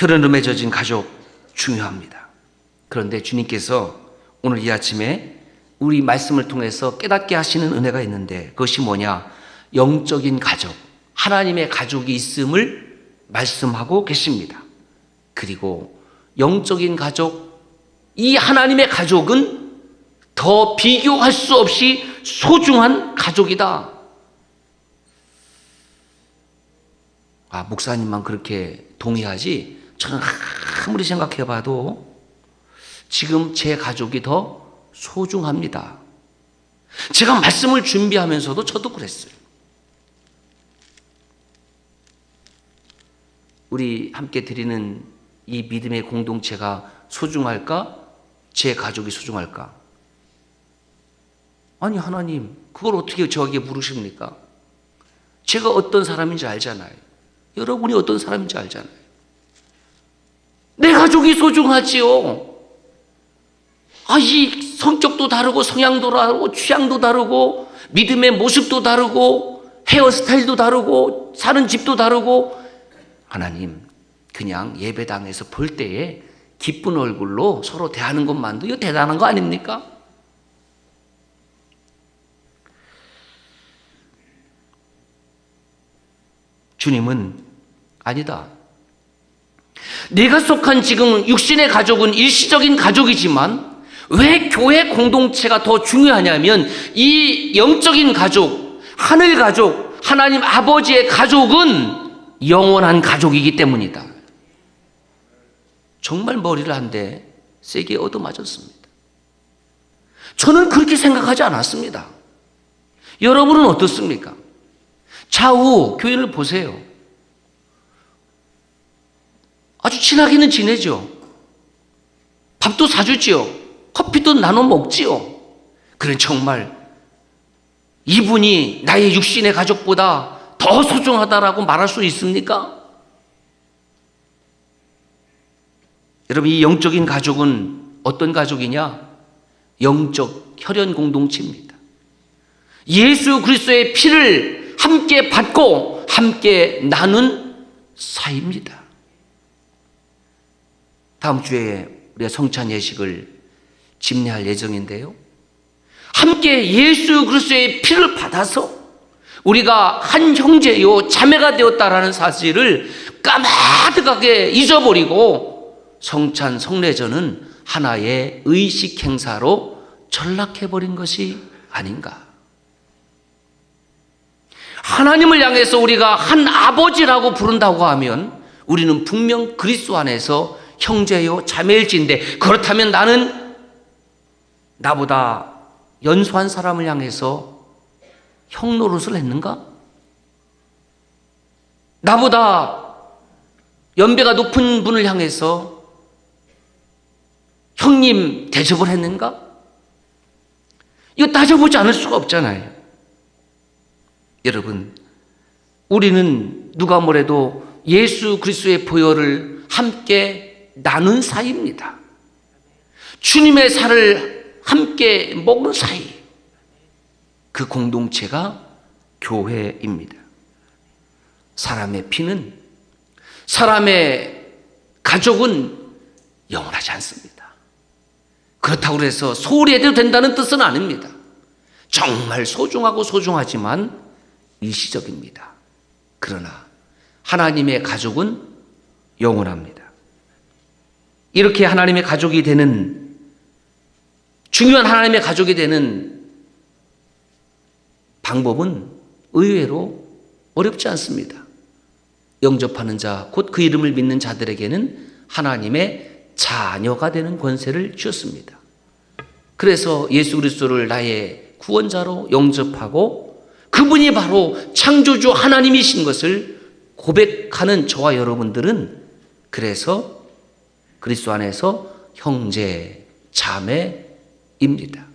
혈흔음에 젖은 가족 중요합니다. 그런데 주님께서 오늘 이 아침에 우리 말씀을 통해서 깨닫게 하시는 은혜가 있는데 그것이 뭐냐? 영적인 가족, 하나님의 가족이 있음을 말씀하고 계십니다. 그리고 영적인 가족, 이 하나님의 가족은 더 비교할 수 없이 소중한 가족이다. 아, 목사님만 그렇게 동의하지? 아무리 생각해 봐도 지금 제 가족이 더 소중합니다. 제가 말씀을 준비하면서도 저도 그랬어요. 우리 함께 드리는 이 믿음의 공동체가 소중할까? 제 가족이 소중할까? 아니, 하나님, 그걸 어떻게 저에게 물으십니까? 제가 어떤 사람인지 알잖아요. 여러분이 어떤 사람인지 알잖아요. 내 가족이 소중하지요. 아, 이 성격도 다르고, 성향도 다르고, 취향도 다르고, 믿음의 모습도 다르고, 헤어스타일도 다르고, 사는 집도 다르고, 하나님, 그냥 예배당에서 볼 때에 기쁜 얼굴로 서로 대하는 것만도 이거 대단한 거 아닙니까? 주님은 아니다. 내가 속한 지금 육신의 가족은 일시적인 가족이지만 왜 교회 공동체가 더 중요하냐면 이 영적인 가족, 하늘 가족, 하나님 아버지의 가족은 영원한 가족이기 때문이다. 정말 머리를 한 대 세게 얻어맞았습니다. 저는 그렇게 생각하지 않았습니다. 여러분은 어떻습니까? 차후 교회를 보세요. 아주 친하게는 지내죠. 밥도 사주지요. 커피도 나눠 먹지요. 그런 정말 이분이 나의 육신의 가족보다 더 소중하다라고 말할 수 있습니까? 여러분, 이 영적인 가족은 어떤 가족이냐? 영적 혈연 공동체입니다. 예수 그리스도의 피를 함께 받고 함께 나눈 사이입니다. 다음 주에 우리가 성찬 예식을 집례할 예정인데요. 함께 예수 그리스도의 피를 받아서 우리가 한 형제요 자매가 되었다라는 사실을 까마득하게 잊어버리고 성찬 성례전은 하나의 의식 행사로 전락해 버린 것이 아닌가. 하나님을 향해서 우리가 한 아버지라고 부른다고 하면 우리는 분명 그리스도 안에서 형제요 자매일지인데 그렇다면 나는 나보다 연소한 사람을 향해서 형 노릇을 했는가? 나보다 연배가 높은 분을 향해서 형님 대접을 했는가? 이거 따져보지 않을 수가 없잖아요. 여러분, 우리는 누가 뭐래도 예수 그리스도의 보혈을 함께 나눈 사이입니다. 주님의 살을 함께 먹은 사이. 그 공동체가 교회입니다. 사람의 피는, 사람의 가족은 영원하지 않습니다. 그렇다고 해서 소홀해도 된다는 뜻은 아닙니다. 정말 소중하고 소중하지만 일시적입니다. 그러나 하나님의 가족은 영원합니다. 이렇게 하나님의 가족이 되는 중요한 하나님의 가족이 되는 방법은 의외로 어렵지 않습니다. 영접하는 자, 곧 그 이름을 믿는 자들에게는 하나님의 자녀가 되는 권세를 주었습니다. 그래서 예수 그리스도를 나의 구원자로 영접하고 그분이 바로 창조주 하나님이신 것을 고백하는 저와 여러분들은 그래서 그리스도 안에서 형제, 자매입니다.